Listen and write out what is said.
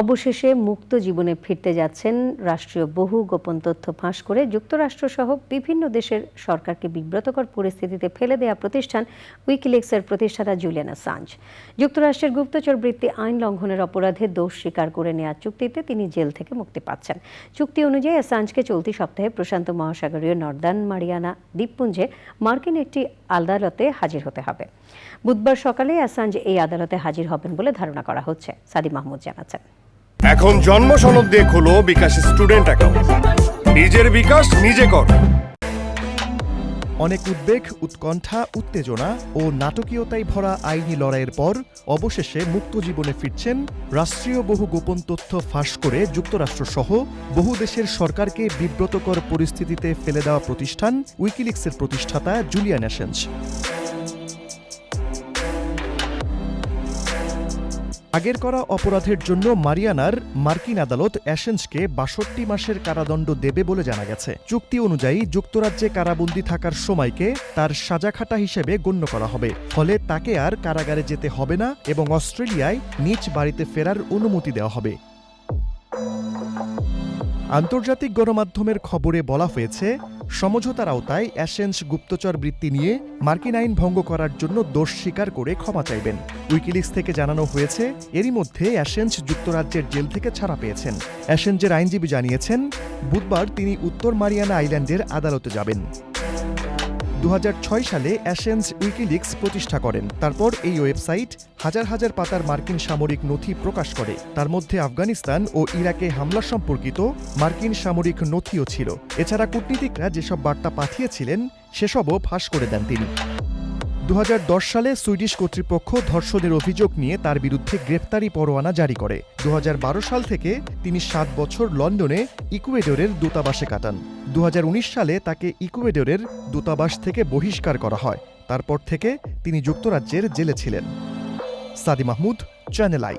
অবশেষে মুক্ত জীবনে ফিরতে যাচ্ছেন রাষ্ট্রীয় বহু গোপন তথ্য ফাঁস করে যুক্তরাষ্ট্রসহ বিভিন্ন দেশের সরকারকে বিব্রতকর পরিস্থিতিতে ফেলে দেয়া প্রতিষ্ঠান উইকিলিক্সের প্রতিষ্ঠাতা জুলিয়ান সাঞ্জ যুক্তরাষ্ট্রের গুপ্তচর বৃত্তি আইন লঙ্ঘনের অপরাধে দোষ স্বীকার করে নেওয়ার চুক্তিতে তিনি জেল থেকে মুক্তি পাচ্ছেন। চুক্তি অনুযায়ী অ্যাসাঞ্জকে চলতি সপ্তাহে প্রশান্ত মহাসাগরীয় নর্দার্ন মারিয়ানা দ্বীপপুঞ্জে মার্কিন একটি আদালতে হাজির হতে হবে। বুধবার সকালে অ্যাসাঞ্জ এই আদালতে হাজির হবেন বলে ধারণা করা হচ্ছে সাদি মাহমুদ জানাচ্ছেন। এখন জন্ম সনদ দিয়ে খোলো বিকাশ স্টুডেন্ট অ্যাকাউন্ট নিজের বিকাশ নিজে কর। অনেক উদ্বেগ, উৎকণ্ঠা, উত্তেজনা ও নাটকীয়তায় ভরা আইনি লড়াইয়ের পর অবশেষে মুক্ত জীবনে ফিরছেন রাষ্ট্রীয় বহু গোপন তথ্য ফাঁস করে যুক্তরাষ্ট্রসহ বহু দেশের সরকারকে বিব্রতকর পরিস্থিতিতে ফেলে দেওয়া প্রতিষ্ঠান উইকিলিক্সের প্রতিষ্ঠাতা জুলিয়ান অ্যাসেঞ্জ। আগের করা অপরাধের জন্য মারিয়ানার মার্কিন আদালত অ্যাশেন্সকে বাষট্টি মাসের কারাদণ্ড দেবে বলে জানা গেছে। চুক্তি অনুযায়ী যুক্তরাজ্যে কারাবন্দী থাকার সময়কে তার সাজাখাটা হিসেবে গণ্য করা হবে। ফলে তাকে আর কারাগারে যেতে হবে না এবং অস্ট্রেলিয়ায় নিজ বাড়িতে ফেরার অনুমতি দেওয়া হবে। আন্তর্জাতিক গণমাধ্যমের খবরে বলা হয়েছে সমঝোতার আওতায় অ্যাসেন্স গুপ্তচর বৃত্তি নিয়ে মার্কিন আইন ভঙ্গ করার জন্য দোষ স্বীকার করে ক্ষমা চাইবেন। উইকিলিক্স থেকে জানানো হয়েছে, এরই মধ্যে অ্যাসেন্স যুক্তরাজ্যের জেল থেকে ছাড়া পেয়েছেন। অ্যাসেন্সের আইনজীবী জানিয়েছেন, বুধবার তিনি উত্তর মারিয়ানা আইল্যান্ডের আদালতে যাবেন। দু হাজার ছয় সালে অ্যাসেন্স উইকিলিক্স প্রতিষ্ঠা করেন। তারপর এই ওয়েবসাইট হাজার হাজার পাতার মার্কিন সামরিক নথি প্রকাশ করে। তার মধ্যে আফগানিস্তান ও ইরাকে হামলা সম্পর্কিত মার্কিন সামরিক নথিও ছিল। এছাড়া কূটনীতিকরা যেসব বার্তা পাঠিয়েছিলেন, সেসবও ফাঁস করে দেন তিনি। দু হাজার দশ সালে সুইডিশ কর্তৃপক্ষ ধর্ষণের অভিযোগ নিয়ে তার বিরুদ্ধে গ্রেফতারি পরোয়ানা জারি করে। দু হাজার বারো সাল থেকে তিনি সাত বছর লন্ডনে ইকুয়েডরের দূতাবাসে কাটান। দু হাজার উনিশ সালে তাকে ইকুয়েডরের দূতাবাস থেকে বহিষ্কার করা হয়। তারপর থেকে তিনি যুক্তরাজ্যের জেলে ছিলেন। Sadi Mahmud channel I.